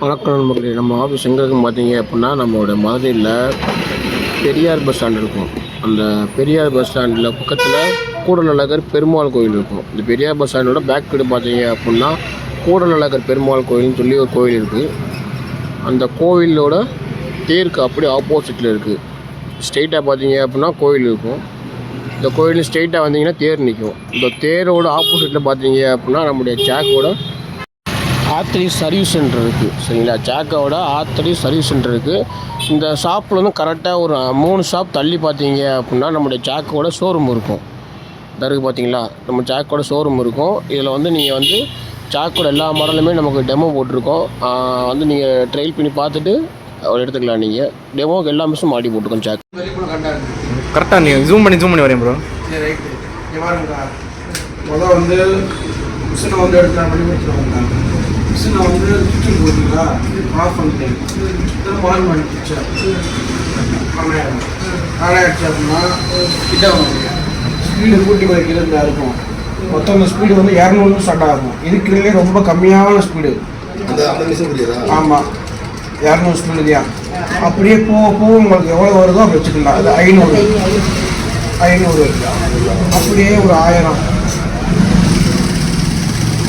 வணக்கம் நண்பர்களே. நம்ம ஆஃபீஸ் எங்கே இருக்குன்னு பார்த்தீங்க அப்படின்னா நம்மளோட மதுரையில் பெரியார் பஸ் ஸ்டாண்ட் இருக்கும். அந்த பெரியார் பஸ் ஸ்டாண்டில் பக்கத்தில் கூடநல்லகர் பெருமாள் கோயில் இருக்கும். இந்த பெரியார் பஸ் ஸ்டாண்டோட பேக் சைடு பார்த்தீங்க அப்படின்னா கூடநல்லகர் பெருமாள் கோயில்னு சொல்லி ஒரு கோயில் இருக்குது அந்த கோவிலோட தேருக்கு அப்படியே ஆப்போசிட்டில் இருக்குது ஸ்ட்ரெயிட்டாக பார்த்தீங்க அப்படின்னா கோயில் இருக்கும். இந்த கோயில் ஸ்ட்ரெயிட்டாக வந்தீங்கன்னா தேர் நிற்கும் இந்த தேரோட ஆப்போசிட்டில் பார்த்தீங்க அப்படின்னா நம்முடைய ஜாக்கோட ஆத்ரி சர்வீஸ் சென்டர் இருக்குது சரிங்களா? சாக்காவோட ஆத்ரி சர்வீஸ் சென்டர் இருக்குது இந்த ஷாப்பில் வந்து கரெக்டாக ஒரு மூணு ஷாப் தள்ளி பார்த்தீங்க அப்படின்னா நம்முடைய சாக்கோட ஷோரூம் இருக்கும். தருக்கு பார்த்தீங்களா? நம்ம சாக்கோட ஷோரூம் இருக்கும். இதில் வந்து நீங்கள் வந்து சாக்கோட எல்லா மாடலுமே நமக்கு டெமோ போட்டிருக்கோம். வந்து நீங்கள் ட்ரையல் பண்ணி பார்த்துட்டு அவர் எடுத்துக்கலாம் நீங்கள் டெமோக்கு எல்லா மிஷும் மாடி போட்டிருக்கோம் சாக் கரெக்டாக நீ ஜூம் பண்ணி ஜூம் பண்ணி வரேன் ப்ரோ சரி ரைட்டு வந்து மிஷினை வந்து எடுத்து நான் கொடுத்துருவாங்க மிஷினை வந்து சுவிட்சில் போட்டுங்களா ஆஃப் பண்ணிட்டேன். ஆன் பண்ணி பிடிச்சேன் ஆனாயிரம் ஆனாயிடுச்சு அப்படின்னா கிட்ட வந்து ஸ்பீடு கூட்டி இருந்தா இருக்கும். மொத்தம் ஸ்பீடு வந்து இரநூறு ஸ்டார்ட் ஆகும். இருக்கிறதுலே ரொம்ப கம்மியான ஸ்பீடு அந்த அந்த ஆமாம் இரநூறு ஸ்பீடு தான் அப்படியே போக போக உங்களுக்கு எவ்வளோ வருதோ அப்படி வச்சுக்கலாம். அது ஐநூறு. ஐநூறு அப்படியே ஒரு ஆயிரம்.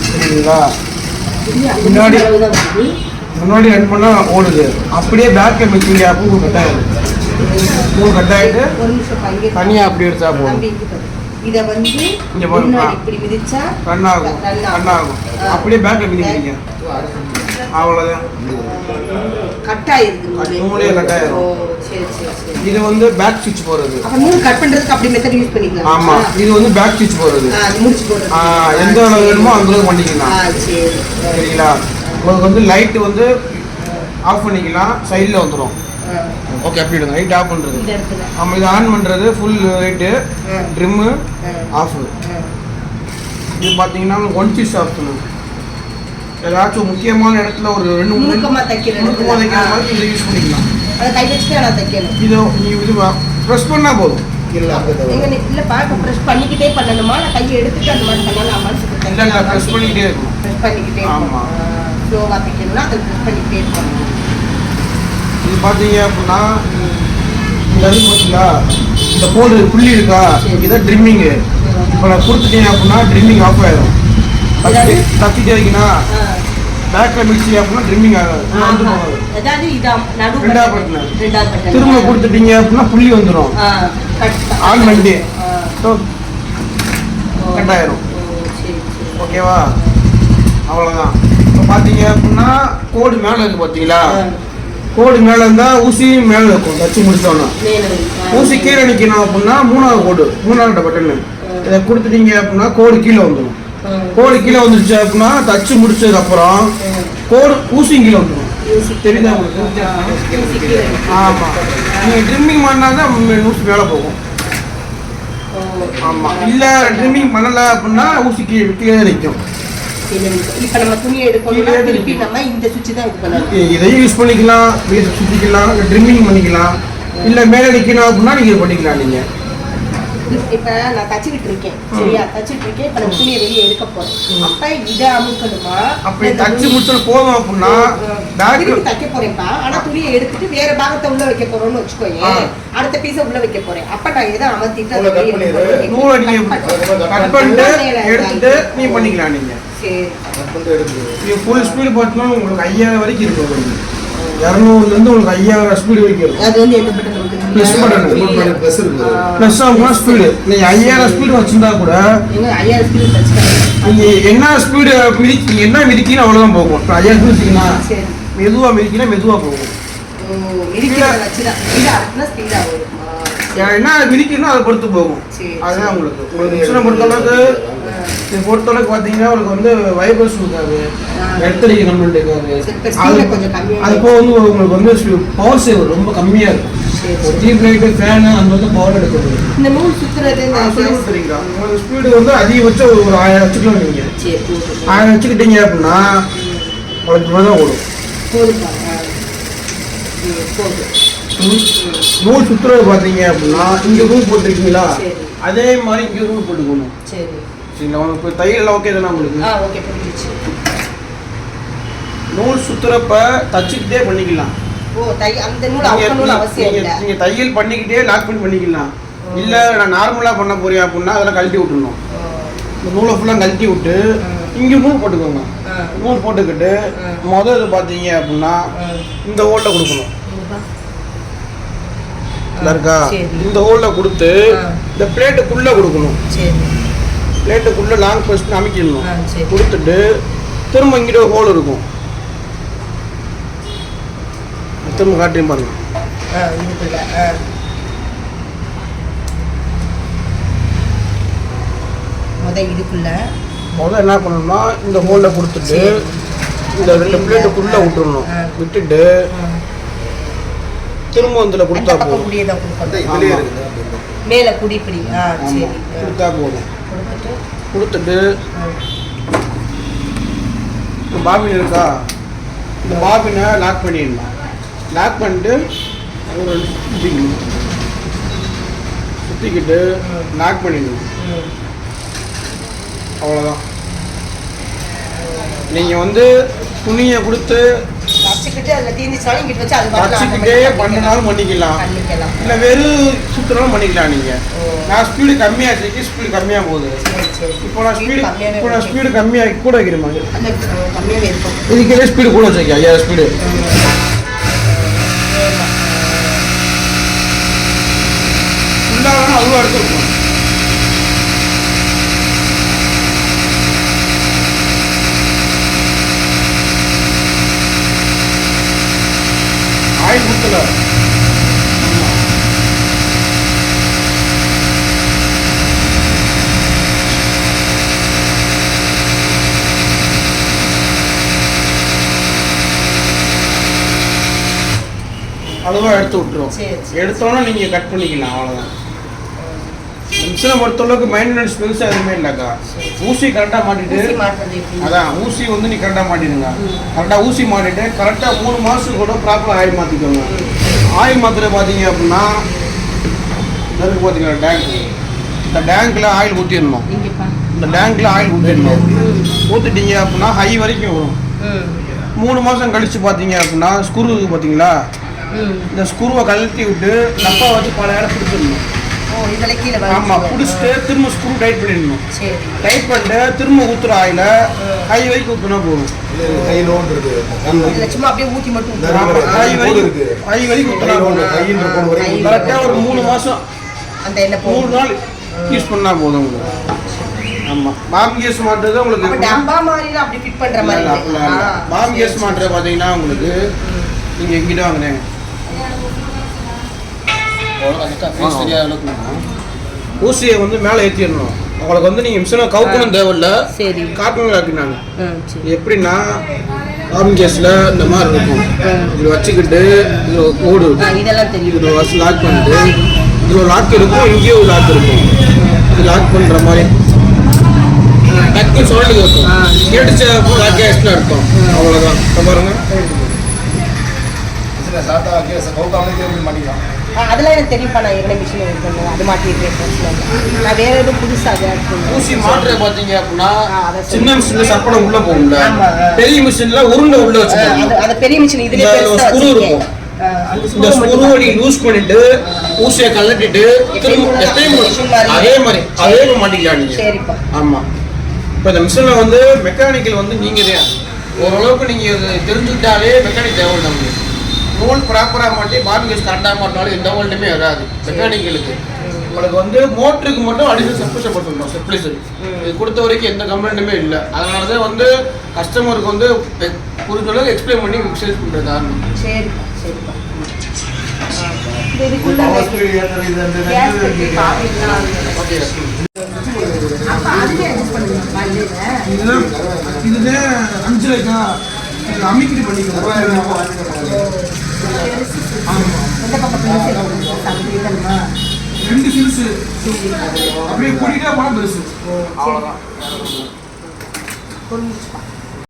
சரிங்களா முன்னாடி முன்னாடி ரன் பண்ணால் ஓடுது அப்படியே மிச்சிங்க அப்போ ஒரு கட் ஆயிடுது மூணு கட் ஆகிட்டு தனியாக அப்படி எடுத்தா போதும். இத வந்து இங்க பாரு. முன்னாடி ஆ. இப்படி மிதிச்சா ரன் ஆகும் ரன் ஆகும். அப்படியே பேக்கை மிதிக்கிறீங்க அவ்வளோதான் கட். ஓ சரி சரி சரி இது வந்து பேக் போகிறது அப்ப நூல் கட் பண்றதுக்கு அப்படி மெத்தட் யூஸ் பண்ணிக்கலாம். ஆமாம் இது வந்து பேக் ஆ, அது முடிச்சு போடுறது. ஆ, எந்த அளவு வேணுமோ அந்த அளவுக்கு பண்ணிக்கலாம். சரிங்களா? உங்களுக்கு வந்து லைட்டு வந்து ஆஃப் பண்ணிக்கலாம் சைடில் வந்துடும் ஓகே அப்படி இடுங்க லைட் ஆஃப் பண்ணுறது நம்ம இது ஆன் பண்ணுறது ஃபுல் லைட்டு. Trim of. இது பார்த்தீங்கன்னா ஒன் பீஸ் ஆஃப்டர்நூன் ஏதாச்சும் முக்கியமான இடத்துல ஒரு ரெண்டு மூணு நுணுக்கமா தைக்கிற. மாதிரி இதை யூஸ் பண்ணிக்கலாம். அதை கை வச்சுட்டு நான் தைக்கணும். இது நீ இது ப்ரெஸ் பண்ணால் போதும். இல்லப்பா ப்ரெஸ் பண்ணிக்கிட்டே பண்ணணுமா? நான் கையை எடுத்துட்டு அந்த மாதிரி சொல்லி இல்லை ப்ரெஸ் பண்ணிக்கிட்டே இருக்கும் ப்ரெஸ் பண்ணிக்கிட்டே ஆமா. ஸ்லோவாக தைக்கணும்னா அதை ப்ரெஸ் பண்ணிக்கிட்டே இருக்கணும். இது பார்த்தீங்க அப்படின்னா இந்த இது பார்த்தீங்களா இந்த கோடு புள்ளி இருக்கா? இதான் ட்ரிம்மிங்கு இப்போ நான் கொடுத்துட்டேன் அப்படின்னா ட்ரிம்மிங் ஆஃப் ஆயிடும்? தத்திட்டே இருக்கீங்கன்னா பேக்கில் மிக்சி அப்படின்னா ட்ரிம்மிங் ஆகாது. ரெண்டாவது பட்டன். பட்டன். ரெண்டாவது பட்டன். திரும்ப கொடுத்துட்டீங்க அப்படின்னா புள்ளி வந்துடும் ஆன் ஆ, ஸோ. கட் ஆயிரும். ஓகேவா? அவ்வளோதான் இப்போ பார்த்தீங்க அப்படின்னா கோடு மேலே இருக்கு பார்த்தீங்களா கோடு மேலே இருந்தால் ஊசி மேலே இருக்கும். தச்சு முடிச்சோன்னா. ஊசி கீழே நிற்கணும் அப்படின்னா மூணாவது கோடு மூணாவது பட்டன் இதை கொடுத்துட்டீங்க அப்படின்னா கோடு கீழே வந்துடும். கோடு கீழே வந்துருச்சு அப்படின்னா தச்சு முடிச்சதுக்கு அப்புறம் கோடு ஊசி கீழே வந்துடும் தெரியுதா உங்களுக்கு. ஆமாம் நீங்கள் ட்ரிம்மிங் பண்ணால் தான் ஊசி மேலே போகும். ஆமாம் இல்லை ட்ரிம்மிங் பண்ணலை அப்படின்னா ஊசி கீழே கீழே நிற்கும். இப்ப நம்ம துணி எடுக்கணும்னா கீழே திருப்பி இருக்கு. நம்ம இந்த சுவிட்ச் தான் இது இதையும் யூஸ் பண்ணிக்கலாம் வீட்டை சுற்றிக்கலாம் இல்லை ட்ரிம்மிங் பண்ணிக்கலாம். இல்லை மேலே நிற்கணும் அப்படின்னா நீங்கள் பண்ணிக்கலாம் நீங்கள் இப்ப நான் தச்சுக்கிட்டு இருக்கேன். சரியா? தச்சுட்டு இருக்கேன். இப்ப நான் துணியை வெளியே எடுக்க போறேன். அப்ப இதை அமுக்கணுமா? அப்படி தச்சு முடிச்சது போதும் அப்படின்னா திருப்பி தைக்க போறேன்ப்பா. ஆனா துணியை எடுத்துட்டு வேற பாகத்தை உள்ள வைக்க போறோம்னு வச்சுக்கோங்க. அடுத்த பீஸ உள்ள வைக்க போறேன். அப்ப நான் எதை அமர்த்திட்டு எடுத்துட்டு நீ பண்ணிக்கலாம் நீங்கள் சரி. ஃபுல் ஸ்பீடு பார்த்தோம்னா உங்களுக்கு ஐயாயிரம் வரைக்கும் இருக்கும். உங்களுக்கு. இரநூறுலேருந்து உங்களுக்கு ஐயாயிரம் ஸ்பீடு வரைக்கும் இருக்கும். அது வந்து எந்த பட்டன் இருக்கு ப்ளஸ் ஆகும்னா ஸ்பீடு நீங்கள் ஐயாயிரம் ஸ்பீடு வச்சுருந்தா கூட நீங்கள் என்ன ஸ்பீடு மிதிக்க நீங்கள் என்ன மிதிக்கணும் அவ்வளோதான் போகும். இப்போ ஐயாயிரம் ஸ்பீடு வச்சிங்கன்னா சரி. மெதுவாக மிதிக்கினா மெதுவாக போகும். என்ன மிதிக்கணும் அதை பொறுத்து போகும். சரி, அதுதான் உங்களுக்கு. உங்களுக்கு மிஷினை பொறுத்தளவுக்கு இதை பொறுத்தளவுக்கு பார்த்தீங்கன்னா உங்களுக்கு வந்து வைப்ரேஷன் இருக்காது. எடுத்தடிக்க கம்ப்ளைண்ட் இருக்காது. அது போக வந்து உங்களுக்கு வந்து பவர் சேவர் ரொம்ப கம்மியாக இருக்கும். டீப் லைட்டு ஃபேனு அந்த மாதிரி பவர் எடுக்கிறது. இந்த சொல்லி கொடுத்துருக்கீங்களா உங்களுக்கு ஸ்பீடு வந்து அதிகபட்சம் ஒரு ஒரு ஆயிரம் வச்சுக்கலாம் நீங்கள் ஆயிரம் வச்சுக்கிட்டீங்க அப்படின்னா உங்களுக்கு தான் ஓடும். போதும் நூல் சுற்றுறது பார்த்தீங்க அப்படின்னா இங்கே ரூம் போட்டிருக்கீங்களா. அதே மாதிரி இங்கே ரூம் போட்டுக்கணும். சரி. சரிங்களா உங்களுக்கு தையல் ஓகே தானே உங்களுக்கு? ஆ ஓகே புரிஞ்சிச்சு. நூல் சுத்துறப்ப தச்சுக்கிட்டே பண்ணிக்கலாம். ஓ தை அந்த நூல் நீங்க- அவங்க நூல் நீங்க- அவசியம் நீங்க- இல்லை. நீங்க தையல் பண்ணிக்கிட்டே லாக் பண்ணி பண்ணிக்கலாம். இல்ல நான் நார்மலா பண்ண போறியா அப்படின்னா அதெல்லாம் கழட்டி விட்டுணும் இந்த நூலை ஃபுல்லாக கழட்டி விட்டு இங்க நூல் போட்டுக்கோங்க. நூல் போட்டுக்கிட்டு முதல் இது பார்த்தீங்க அப்படின்னா இந்த ஹோல்ல கொடுக்கணும். இருக்கா. இந்த ஹோல்ல கொடுத்து. இந்த பிளேட்டுக்குள்ள கொடுக்கணும். பிளேட்டுக்குள்ள லாங் ஃபர்ஸ்ட் அமைக்கணும். கொடுத்துட்டு திரும்ப இங்கிட்ட ஹோல் இருக்கும். திரும்ப காட்டியும் பாருங்க. ஆ இதுக்குள்ள ஆ. முத இதுக்குள்ள முதல்ல என்ன பண்ணணும்னா இந்த ஹோல்ல கொடுத்துட்டு. இந்த ரெண்டு பிளேட்டுக்குள்ள விட்டுறணும். விட்டுட்டு திரும்ப இதுல அந்த கொடுத்தா போதும். மேல குடி இப்படி ஆ ஆமா. சரி. ஆ. கொடுத்தா போதும். கொடுத்துட்டு. பாபின் இருக்கா? இந்த பாபினை லாக் பண்ணிடணும். லாக் பண்ணிட்டு ஒரு ரெண்டு சுத்திக்கணும் சுத்திக்கிட்டு லாக் பண்ணிடணும். அவ்வளோதான் நீங்கள் வந்து துணியை கொடுத்து வச்சுக்கிட்டு பண்ணினாலும் பண்ணிக்கலாம். இல்லை வெறும் சுத்தினாலும் பண்ணிக்கலாம் நீங்கள். நான் ஸ்பீடு கம்மியாச்சு ஸ்பீடு கம்மியாக போகுது. இப்போ நான் ஸ்பீடு இப்போ நான். ஸ்பீடு கம்மியாக கூட வைக்கிறேன் இதுக்கே ஸ்பீடு கூட வச்சிருக்கேன். ஐயா ஸ்பீடு வேணால் அவ்வளோ எடுத்துருக்கோம் ஆயில் ஊற்றல அளவாக எடுத்து சரி. எடுத்தோன்னே நீங்கள் கட் பண்ணிக்கலாம் அவ்வளோதான் மிஷினை பொறுத்தளவுக்கு மெயின்டெனன்ஸ் பெருசாக எதுவுமே இல்லைக்கா ஊசி கரெக்டாக மாட்டிட்டு அதான் ஊசி வந்து நீ கரெக்டாக மாட்டிடுங்க. கரெக்டாக ஊசி மாட்டிட்டு கரெக்டாக மூணு மாதத்துக்கு கூட ப்ராப்பராக ஆயில் மாற்றிக்கோங்க ஆயில் மாத்திரை பார்த்தீங்க அப்படின்னா இருக்கு பார்த்தீங்களா டேங்க் இந்த டேங்க்கில் ஆயில் ஊற்றிடணும் இந்த டேங்க்கில் ஆயில் ஊற்றிடணும் ஊற்றிட்டீங்க அப்படின்னா ஹை வரைக்கும் வரும். மூணு மாதம் கழிச்சு பார்த்தீங்க அப்படின்னா ஸ்க்ரூ பார்த்தீங்களா இந்த ஸ்க்ரூவை கழட்டி விட்டு டப்பா வச்சு பல இடம் பிடிச்சிடணும் இதெல்லாம் கீழே ஆமாம் பிடிச்சிட்டு திரும்ப ஸ்க்ரூ டைட் பண்ணிடணும். சரி. டைட் பண்ணிட்டு திரும்ப ஊற்றுற ஆயில ஹை வரைக்கும் ஊற்றினா போதும். கை இதுல சும்மா அப்படியே ஊத்தி மட்டும் கோடு வரைக்கும். ஹை வரைக்கும் கை ஊற்றினா போதும். வரைக்கும் கரெக்டாக ஒரு மூணு மாதம் அந்த எண்ணெய் மூணு நாள் யூஸ் பண்ணால் போதும் உங்களுக்கு. ஆமாம் பாம் கேஸ் மாட்டுறது உங்களுக்கு அப்படி ஃபிட் பண்ற மாதிரி பாம் கேஸ். மாட்டுறது பார்த்தீங்கன்னா உங்களுக்கு நீங்கள் எங்கிட்ட வாங்கினேன். ஊசியை வந்து மேலே ஏற்றிடணும் உங்களுக்கு வந்து நீங்கள் மிஷினை கவுக்கணும் தேவையில்ல. சரி. இது எப்படின்னா ஆர்மி கேஸில் இந்த மாதிரி இருக்கும். இப்படி வச்சுக்கிட்டு இதில் தெரியும். இதில் வச்சு லாக் பண்ணிட்டு இதில் லாக் இருக்கும் இங்கேயும் ஒரு லாக் இருக்கும். இது லாக் பண்ணுற மாதிரி. டக்கு சவுண்டு இருக்கும். கேட்டுச்ச லாக் கேஸில் இருக்கும். அவ்வளோதான் பாருங்க. மிஷினை சாத்தா கேஸ் கவுக்காமலே தேர்வு பண்ணிக்கலாம் ஆ, அதெல்லாம் எனக்கு தெரியும்ப்பா நான் ஏற்கனவே மிஷின் பண்ணுவேன் அது இல்லை. நான் வேற எதுவும் புதுசா அதை add பண்ணுவேன். ஊசி மாட்டுறது பார்த்தீங்க அப்படின்னா. சின்ன மிஷினில் சப்படம் உள்ளே போகும்ல. பெரிய மிஷினில் உருண்டை உள்ளே வச்சுக்கோங்க அது அந்த பெரிய மிஷின் இதுலயே இந்த பெருசா screw வச்சிருக்கேன். இருக்கும். இந்த ஸ்க்ரூவை நீ லூஸ் பண்ணிட்டு ஊசியை மாதிரி. அதே மாதிரி அதே மாட்டிக்கலாம் நீங்க ஆமா இப்போ இந்த மிஷினில் வந்து மெக்கானிக்கல் வந்து நீங்க தான் ஓரளவுக்கு நீங்க தெரிஞ்சுக்கிட்டாலே மெக்கானிக் தேவை நமக்கு நூல் ப்ராப்பராக மாட்டி பார்பிகேஸ் கரெக்டாக மாட்டினாலும் எந்த ஓல்ட்டுமே வராது. மெக்கானிக்கலுக்கு உங்களுக்கு வந்து மோட்டருக்கு மட்டும் அடிஷனல் சப்ஸ்கிரிப்ஷன் போட்டுருந்தோம் சப்ளைசர் இது கொடுத்த வரைக்கும் எந்த கம்ப்ளைண்ட்டுமே இல்லை. அதனால தான் வந்து கஸ்டமருக்கு வந்து புரிஞ்ச அளவுக்கு எக்ஸ்பிளைன் பண்ணி சேல்ஸ் பண்ணுறது காரணம் சரிப்பா? இதுதான் அஞ்சு லட்சா இது அமிக்கிட்டு பண்ணிக்கலாம்? ரெண்டு சிறுசு அப்படியே கூட்டிகிட்டே போனால் பெருசு. புரிஞ்சுச்சுப்பா.